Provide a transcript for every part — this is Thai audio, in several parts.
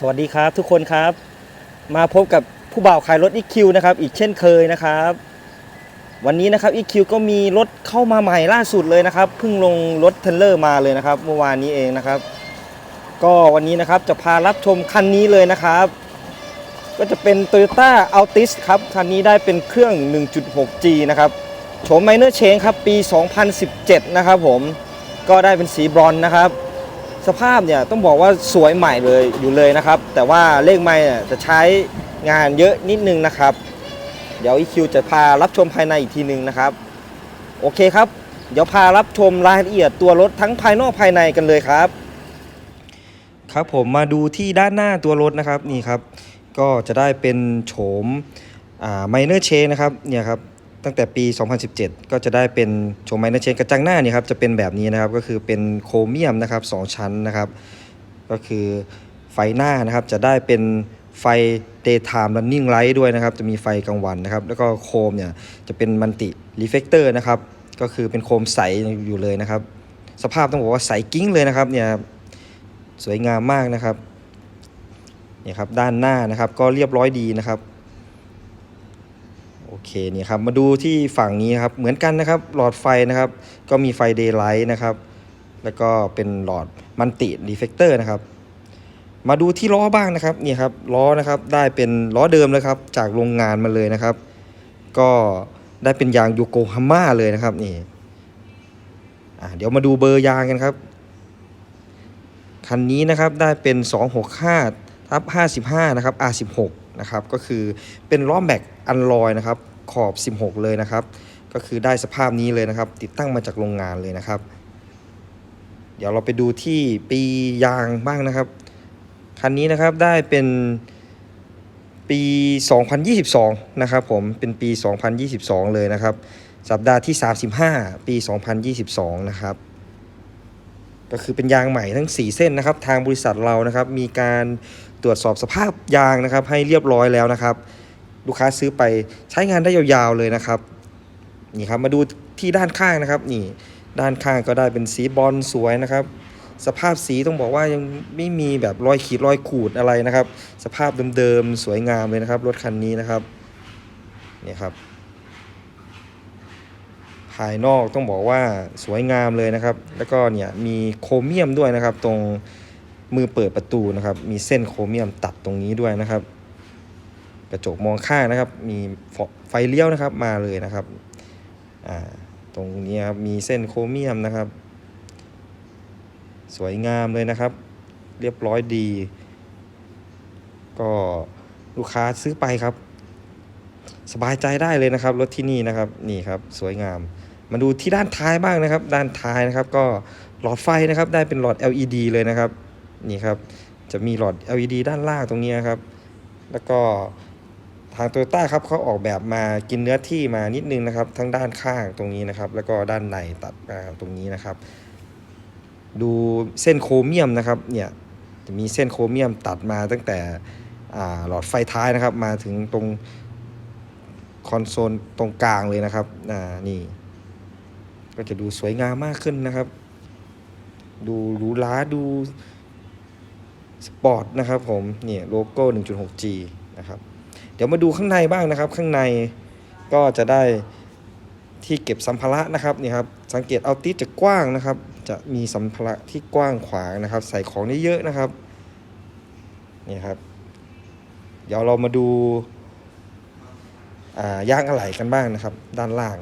สวัสดีครับทุกคนครับ มาพบกับผู้บ่าวขายรถ EQ นะครับ อีกเช่นเคยนะครับ วันนี้นะครับ EQ ก็มีรถเข้ามาใหม่ล่าสุดเลยนะครับเพิ่งลงรถเทรลเลอร์มาเลยนะครับ เมื่อวานนี้เองนะครับ ก็วันนี้นะครับจะพารับชมคันนี้เลยนะครับ ก็จะเป็น Toyota Altis ครับ คันนี้ได้เป็นเครื่อง 1.6G นะครับโฉมไมเนอร์เชนครับปี 2017 นะครับผมก็ได้เป็นสีบรอนซ์นะครับ สภาพเนี่ยต้องบอกว่าสวยใหม่เลยอยู่เลยนะครับ แต่ว่าเลขไม่เนี่ยจะใช้งานเยอะนิดนึงนะครับ เดี๋ยว EQ จะพารับชมภายในอีกทีหนึงนะครับ โอเคครับ เดี๋ยวพารับชมรายละเอียดตัวรถทั้งภายนอกภายในกันเลยครับ ครับผมมาดูที่ด้านหน้าตัวรถนะครับนี่ครับ ก็จะได้เป็นโฉมไมเนอร์เชนนะครับเนี่ยครับ ตั้งแต่ปี 2017 ก็จะได้เป็นโฉมไมเนอร์เชนกระจังหน้าเนี่ยครับจะเป็นแบบนี้นะครับก็คือเป็นโครเมียมนะครับสองชั้นนะครับ ก็คือไฟหน้านะครับจะได้เป็นไฟ daytime running light ด้วยนะครับ จะมีไฟกลางวันนะครับ แล้วก็โคมเนี่ยจะเป็นมันติรีเฟกเตอร์นะครับ ก็คือเป็นโคมใสอยู่เลยนะครับ สภาพต้องบอกว่าใสกิ้งเลยนะครับเนี่ยสวยงามมากนะครับเนี่ยครับด้านหน้านะครับก็เรียบร้อยดีนะครับ เคนี่ครับมาดูที่ฝั่งนี้ครับเหมือนกันนะครับ หลอดไฟนะครับ ก็มีไฟเดย์ไลท์นะครับ แล้วก็เป็นหลอดมันติรีเฟกเตอร์นะครับ มาดูที่ล้อบ้างนะครับนี่ครับล้อนะครับได้เป็นล้อเดิมเลยครับ จากโรงงานมาเลยนะครับ ก็ได้เป็นยางโยโกฮาม่าเลยนะครับนี่เดี๋ยวมาดูเบอร์ยางกันครับ คันนี้นะครับได้เป็น 265ทับ55 นะครับ R16 นะครับก็คือเป็นล้อแม็กอันลอยนะครับขอบ 16 เลยนะครับ ก็คือได้สภาพนี้เลยนะครับ ติดตั้งมาจากโรงงานเลยนะครับ เดี๋ยวเราไปดูที่ปียางบ้างนะครับ คันนี้นะครับได้เป็นปี 2022 นะครับผมเป็นปี 2022 เลยนะครับ สัปดาห์ที่ 35 ปี 2022 นะครับ ก็คือเป็นยางใหม่ทั้ง 4 เส้นนะครับ ทางบริษัทเรานะครับ มีการ ตรวจสอบสภาพยางนะครับ ให้เรียบร้อยแล้วนะครับ ลูกค้าซื้อไปใช้งานได้ยาวๆเลยนะครับนี่ครับมาดูที่ด้านข้างนะครับนี่ด้านข้างก็ได้เป็นสีบอลสวยนะครับ สภาพสีต้องบอกว่ายังไม่มีแบบรอยขีดรอยขูดอะไรนะครับ สภาพเดิมๆสวยงามเลยนะครับ รถคันนี้นะครับนี่ครับ ภายนอกต้องบอกว่าสวยงามเลยนะครับ แล้วก็เนี่ยมีโครเมียมด้วยนะครับ ตรง มือเปิดประตูนะครับ มีเส้นโครเมียมตัดตรงนี้ด้วยนะครับ กระจกมองข้างนะครับ มีไฟเลี้ยวนะครับมาเลยนะครับอ่าตรงนี้ครับมีเส้นโครเมียมนะครับ สวยงามเลยนะครับ เรียบร้อยดี ก็ลูกค้าซื้อไปครับ สบายใจได้เลยนะครับ รถที่นี่นะครับนี่ครับ สวยงาม มาดูที่ด้านท้ายบ้างนะครับ ด้านท้ายนะครับ ก็หลอดไฟนะครับ ได้เป็นหลอด LED เลยนะครับ นี่ครับ จะมีหลอด LED ด้านล่างตรงนี้ครับ แล้วก็ทางโตโยต้าครับเขาออกแบบมากินเนื้อที่มานิดนึงนะครับ ทั้งด้านข้างตรงนี้นะครับ แล้วก็ด้านในตัดมาตรงนี้นะครับ ดูเส้นโครเมียมนะครับเนี่ยจะมีเส้นโครเมียมตัดมาตั้งแต่หลอดไฟท้ายนะครับ มาถึงตรงคอนโซลตรงกลางเลยนะครับอ่านี่ ก็จะดูสวยงามมากขึ้นนะครับ ดูหรูหราดู สปอร์ตนะครับผมเนี่ยโลโก้ 1.6G นะครับเดี๋ยวมาดูข้างในบ้างนะครับ ข้างในก็จะได้ที่เก็บสัมภาระนะครับนี่ครับสังเกตเอาติสจะกว้างนะครับ จะมีสัมภาระที่กว้างขวางนะครับ ใส่ของได้เยอะนะครับนี่ครับ เดี๋ยวเรามาดูายางอะไหล่กันบ้างนะครับ ด้านล่าง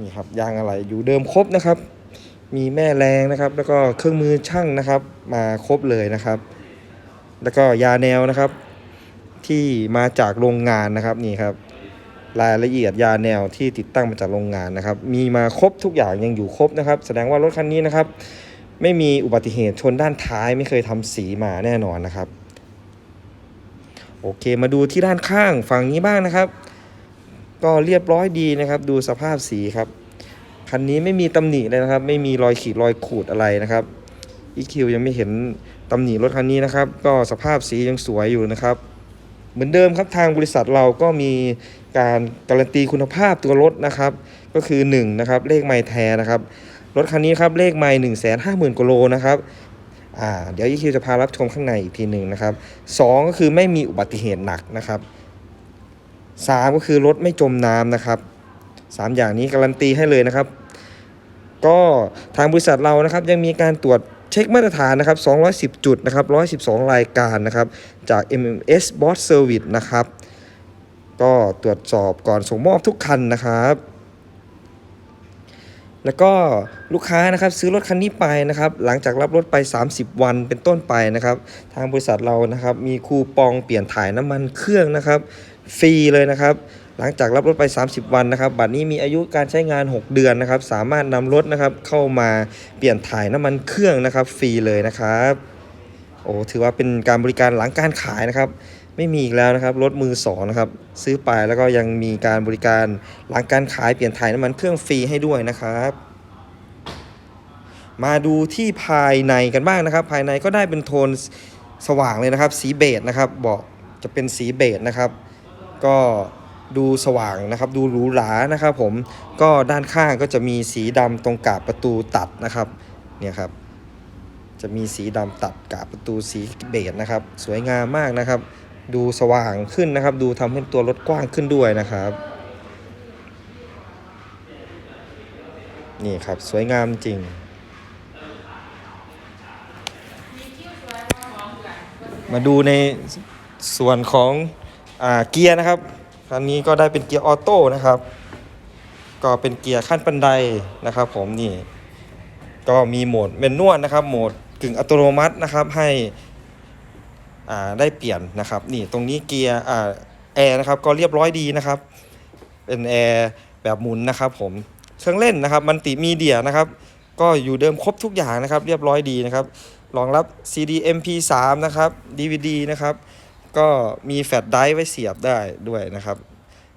นี่ครับยางอะไหล่อยู่เดิมครบนะครับ มีแม่แรงนะครับ แล้วก็เครื่องมือช่างนะครับ มาครบเลยนะครับ แล้วก็ยาแนวนะครับ ที่มาจากโรงงานนะครับนี่ครับ รายละเอียดยาแนวที่ติดตั้งมาจากโรงงานนะครับ มีมาครบทุกอย่างยังอยู่ครบนะครับ แสดงว่ารถคันนี้นะครับ ไม่มีอุบัติเหตุชนด้านท้ายไม่เคยทำสีมาแน่นอนนะครับ โอเคมาดูที่ด้านข้างฝั่งนี้บ้างนะครับ ก็เรียบร้อยดีนะครับ ดูสภาพสีครับ คันนี้ไม่มีตำหนิเลยนะครับ ไม่มีรอยขีดรอยขูดอะไรนะครับ EQ ยังไม่เห็นตำหนิรถคันนี้นะครับ ก็สภาพสียังสวยอยู่นะครับ เหมือนเดิมครับทางบริษัทเราก็มีการการันตีคุณภาพตัวรถนะครับ ก็คือ1นะครับเลขไมล์แท้นะครับรถคันนี้ครับเลขไมล์หนึ่งแสนห้าหมื่นกิโลนะครับอ่าเดี๋ยวยี่คิวจะพารับชมข้างในอีกทีหนึ่งนะครับสองก็คือไม่มีอุบัติเหตุหนักนะครับสามก็คือรถไม่จมน้ำนะครับสามอย่างนี้การันตีให้เลยนะครับ ก็ทางบริษัทเรานะครับยังมีการตรวจเช็คมาตรฐานนะครับ 210 จุดนะครับ 112 รายการนะครับ จาก MMS Boss Service นะครับ ก็ตรวจสอบก่อนส่งมอบทุกคันนะครับ แล้วก็ลูกค้านะครับซื้อรถคันนี้ไปนะครับ หลังจากรับรถไป 30 วันเป็นต้นไปนะครับ ทางบริษัทเรานะครับ มีคูปองเปลี่ยนถ่ายน้ำมันเครื่องนะครับ ฟรีเลยนะครับ หลังจากรับรถไป 30 วันนะครับ บัตรนี้มีอายุการใช้งาน 6 เดือนนะครับ สามารถนำรถนะครับเข้ามาเปลี่ยนถ่ายน้ำมันเครื่องนะครับฟรีเลยนะครับโอ้ถือว่าเป็นการบริการหลังการขายนะครับ ไม่มีอีกแล้วนะครับรถมือสองนะครับซื้อไปแล้วก็ยังมีการบริการหลังการขายเปลี่ยนถ่ายน้ำมันเครื่องฟรีให้ด้วยนะครับมาดูที่ภายในกันบ้างนะครับ ภายในก็ได้เป็นโทนสว่างเลยนะครับ สีเบจนะครับเบอกจะเป็นสีเบจนะครับ ก็ ดูสว่างนะครับ ดูหรูหรานะครับผมก็ด้านข้างก็จะมีสีดำตรงกาบประตูตัดนะครับเนี่ยครับจะมีสีดำตัดกาบประตูสีเบจนะครับ สวยงามมากนะครับ ดูสว่างขึ้นนะครับ ดูทำให้ตัวรถกว้างขึ้นด้วยนะครับนี่ครับสวยงามจริงมาดูในส่วนของอเกียร์นะครับ คันนี้ก็ได้เป็นเกียร์ออโต้นะครับ ก็เป็นเกียร์ขั้นบันไดนะครับ ผมนี่ก็มีโหมดเมนนวลนะครับโหมดกึ่งอัตโนมัตินะครับให้อ่าได้เปลี่ยนนะครับนี่ตรงนี้เกียร์แอร์นะครับก็เรียบร้อยดีนะครับ เป็นแอร์แบบหมุนนะครับ ผมเครื่องเล่นนะครับมันติมีเดียนะครับ ก็อยู่เดิมครบทุกอย่างนะครับ เรียบร้อยดีนะครับรองรับ CD MP3 นะครับ DVD นะครับ ก็มีแฟลชไดรฟ์ไว้เสียบได้ด้วยนะครับ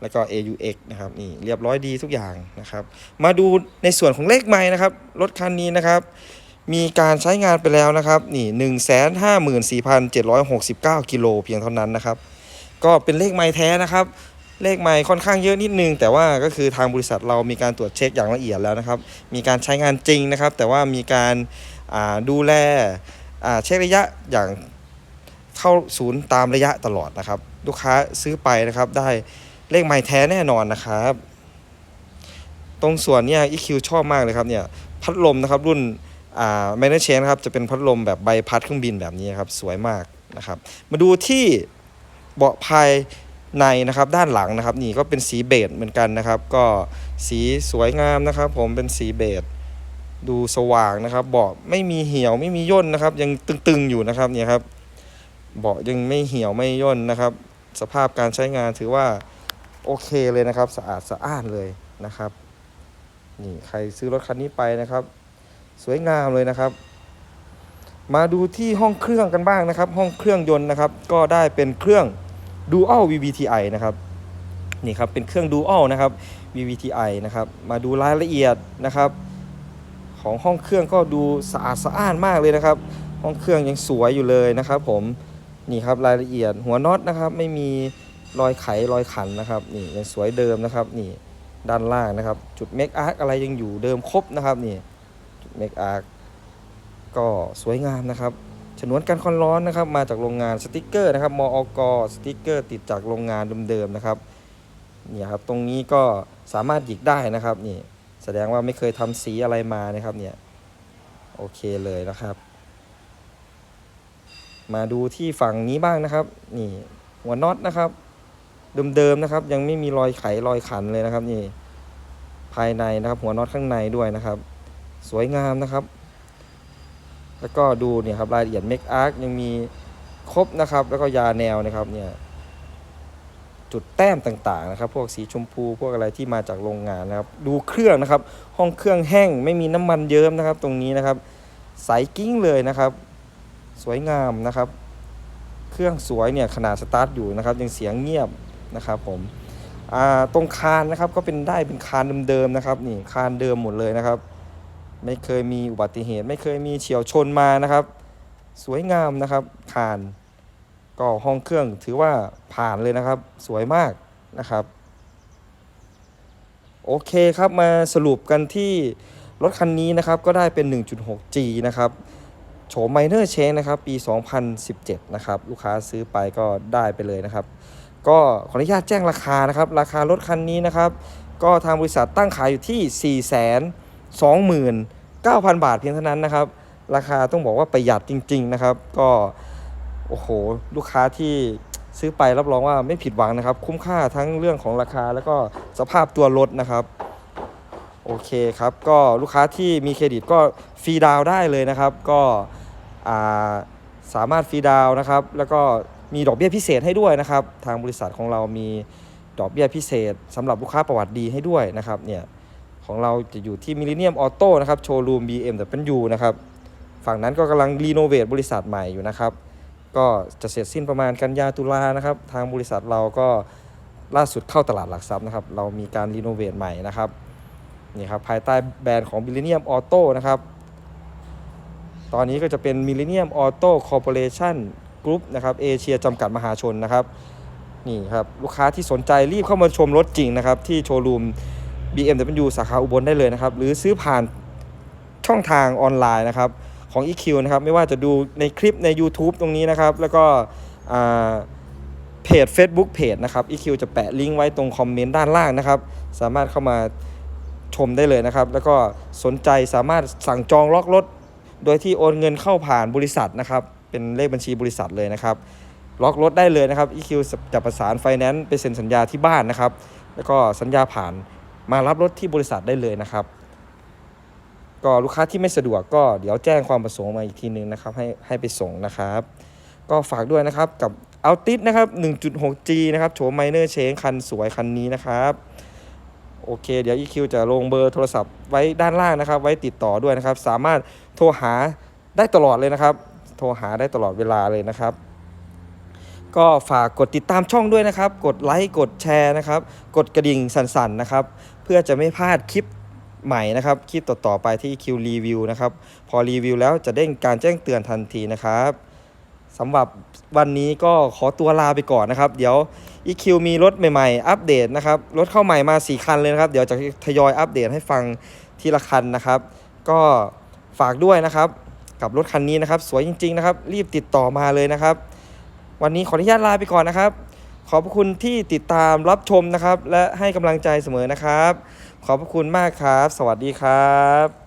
แล้วก็ AUX นะครับนี่เรียบร้อยดีทุกอย่างนะครับ มาดูในส่วนของเลขไม้นะครับรถคันนี้นะครับ มีการใช้งานไปแล้วนะครับนี่1 5 4 7 6 9กิโลเพียงเท่านั้นนะครับ ก็เป็นเลขไม้แท้นะครับเลขไม้ค่อนข้างเยอะนิดนึง แต่ว่าก็คือทางบริษัทเรามีการตรวจเช็คอย่างละเอียดแล้วนะครับ มีการใช้งานจริงนะครับ แต่ว่ามีการาดูแลเช็คระยะอย่าง เข้าศูนย์ตามระยะตลอดนะครับ ลูกค้าซื้อไปนะครับ ได้เลขไม้แท้แน่นอนนะครับ ตรงส่วนเนี้ย EQ ชอบมากเลยครับเนี่ยพัดลมนะครับรุ่นอ่าแมนเชนครับจะเป็นพัดลมแบบใบพัดเครื่องบินแบบนี้ครับสวยมากนะครับ มาดูที่เบาะภายในนะครับด้านหลังนะครับ นี่ก็เป็นสีเบจเหมือนกันนะครับ ก็สีสวยงามนะครับ ผมเป็นสีเบจดูสว่างนะครับเบาะไม่มีเหี่ยวไม่มีย่นนะครับ ยังตึงๆอยู่นะครับเนี่ยครับ เบาะยังไม่เหี่ยวไม่ย่นนะครับ สภาพการใช้งานถือว่าโอเคเลยนะครับ สะอาดสะอ้านเลยนะครับนี่ใครซื้อรถคันนี้ไปนะครับ สวยงามเลยนะครับ มาดูที่ห้องเครื่องกันบ้างนะครับ ห้องเครื่องยนต์นะครับ ก็ได้เป็นเครื่อง Dual VVTi นะครับนี่ครับเป็นเครื่อง Dual นะครับ VVTi นะครับ มาดูรายละเอียดนะครับ ของห้องเครื่องก็ดูสะอาดสะอ้านมากเลยนะครับ ห้องเครื่องยังสวยอยู่เลยนะครับ ผม นี่ครับรายละเอียดหัวน็อตนะครับไม่มีรอยไขรอยขันนะครับนี่ยังสวยเดิมนะครับนี่ด้านล่างนะครับ จุดเมคอาร์อะไรยังอยู่เดิมครบนะครับนี่จุดเมคอาร์ก็สวยงามนะครับฉนวนกันความร้อนนะครับมาจากโรงงานสติกเกอร์นะครับมออกสติกเกอร์ติดจากโรงงานเดิมๆนะครับนี่ครับตรงนี้ก็สามารถหยิกได้นะครับนี่แสดงว่าไม่เคยทำสีอะไรมานะครับเนี่ยโอเคเลยนะครับ มาดูที่ฝั่งนี้บ้างนะครับ นี่หัวน็อตนะครับ เดิมๆนะครับ ยังไม่มีรอยไขรอยขันเลยนะครับ นี่ภายในนะครับ หัวน็อตข้างในด้วยนะครับ สวยงามนะครับ แล้วก็ดูเนี่ยครับรายละเอียดเมคอาร์ยังมีครบนะครับ แล้วก็ยาแนวนะครับเนี่ยจุดแต้มต่างๆนะครับ พวกสีชมพูพวกอะไรที่มาจากโรงงานนะครับ ดูเครื่องนะครับ ห้องเครื่องแห้งไม่มีน้ำมันเยิ้มนะครับ ตรงนี้นะครับ ใสกิ้งเลยนะครับ สวยงามนะครับ เครื่องสวยเนี่ยขนาดสตาร์ทอยู่นะครับยังเสียงเงียบนะครับผมตรงคานนะครับก็เป็นได้เป็นคานเดิมๆนะครับนี่คานเดิมหมดเลยนะครับ ไม่เคยมีอุบัติเหตุ ไม่เคยมีเฉียวชนมานะครับ สวยงามนะครับคานก็ห้องเครื่องถือว่าผ่านเลยนะครับ สวยมากนะครับ โอเคครับมาสรุปกันที่รถคันนี้นะครับก็ได้เป็น 1.6G นะครับ โฉมไมเนอร์เชนนะครับ ปี 2017 นะครับ ลูกค้าซื้อไปก็ได้ไปเลยนะครับ ก็ขออนุญาตแจ้งราคานะครับ ราคารถคันนี้นะครับ ก็ทางบริษัทตั้งขายอยู่ที่ 4 2 9 0 0 0 บาทเพียงเท่านั้นนะครับ ราคาต้องบอกว่าประหยัดจริง ๆ นะครับ ก็ โอ้โห ลูกค้าที่ซื้อไปรับรองว่าไม่ผิดหวังนะครับ คุ้มค่าทั้งเรื่องของราคาแล้วก็สภาพตัวรถนะครับ โอเคครับ ก็ลูกค้าที่มีเครดิตก็ฟรีดาวได้เลยนะครับ ก็ สามารถฟรีดาวนะครับ แล้วก็มีดอกเบี้ยพิเศษให้ด้วยนะครับ ทางบริษัทของเรามีดอกเบี้ยพิเศษสำหรับลูกค้าประวัติดีให้ด้วยนะครับเนี่ยของเราจะอยู่ที่มิลเลนเนียมออโต้นะครับโชว์รูม BMW นะครับฝั่งนั้นก็กำลังรีโนเวทบริษัทใหม่อยู่นะครับ ก็จะเสร็จสิ้นประมาณกันยาตุลานะครับ ทางบริษัทเราก็ล่าสุดเข้าตลาดหลักทรัพย์นะครับ เรามีการรีโนเวทใหม่นะครับนี่ครับภายใต้แบรนด์ของ Millennium Auto นะครับ ตอนนี้ก็จะเป็น Millennium Auto Corporation Group นะครับเอเชียจำกัดมหาชนนะครับนี่ครับลูกค้าที่สนใจรีบเข้ามาชมรถจริงนะครับที่โชว์รูม BMW สาขาอุบลได้เลยนะครับ หรือซื้อผ่านช่องทางออนไลน์นะครับของ EQ นะครับไม่ว่าจะดูในคลิปใน YouTube ตรงนี้นะครับ แล้วก็เพจ Facebook เพจนะครับ EQ จะแปะลิงก์ไว้ตรงคอมเมนต์ด้านล่างนะครับ สามารถเข้ามาชมได้เลยนะครับ แล้วก็สนใจสามารถสั่งจองล็อกรถ โดยที่โอนเงินเข้าผ่านบริษัทนะครับ เป็นเลขบัญชีบริษัทเลยนะครับ ล็อกรถได้เลยนะครับ EQ จะประสานไฟแนนซ์ไปเซ็นสัญญาที่บ้านนะครับ แล้วก็สัญญาผ่านมารับรถที่บริษัทได้เลยนะครับ ก็ลูกค้าที่ไม่สะดวกก็เดี๋ยวแจ้งความประสงค์มาอีกทีนึงนะครับ ให้ให้ไปส่งนะครับ ก็ฝากด้วยนะครับกับเอาติสนะครับ 1.6G นะครับโฉมไมเนอร์เชงคันสวยคันนี้นะครับ โอเค เดี๋ยว EQ จะลงเบอร์โทรศัพท์ไว้ด้านล่างนะครับ ไว้ติดต่อด้วยนะครับ สามารถโทรหาได้ตลอดเลยนะครับ โทรหาได้ตลอดเวลาเลยนะครับ ก็ฝากกดติดตามช่องด้วยนะครับ กดไลค์ กดแชร์นะครับ กดกระดิ่งสั่นๆนะครับ เพื่อจะไม่พลาดคลิปใหม่นะครับ คลิปต่อๆไปที่ EQ รีวิวนะครับ พอรีวิวแล้วจะเด้งการแจ้งเตือนทันทีนะครับ สำหรับวันนี้ก็ขอตัวลาไปก่อนนะครับ เดี๋ยว EQ มีรถใหม่ๆ อัปเดตนะครับ รถเข้าใหม่มา 4 คันเลยนะครับ เดี๋ยวจะทยอยอัปเดตให้ฟังทีละคันนะครับ ก็ฝากด้วยนะครับ กับรถคันนี้นะครับ สวยจริง ๆ นะครับ รีบติดต่อมาเลยนะครับ วันนี้ขออนุญาตลาไปก่อนนะครับ ขอบคุณที่ติดตามรับชมนะครับ และให้กำลังใจเสมอนะครับ ขอบคุณมากครับ สวัสดีครับ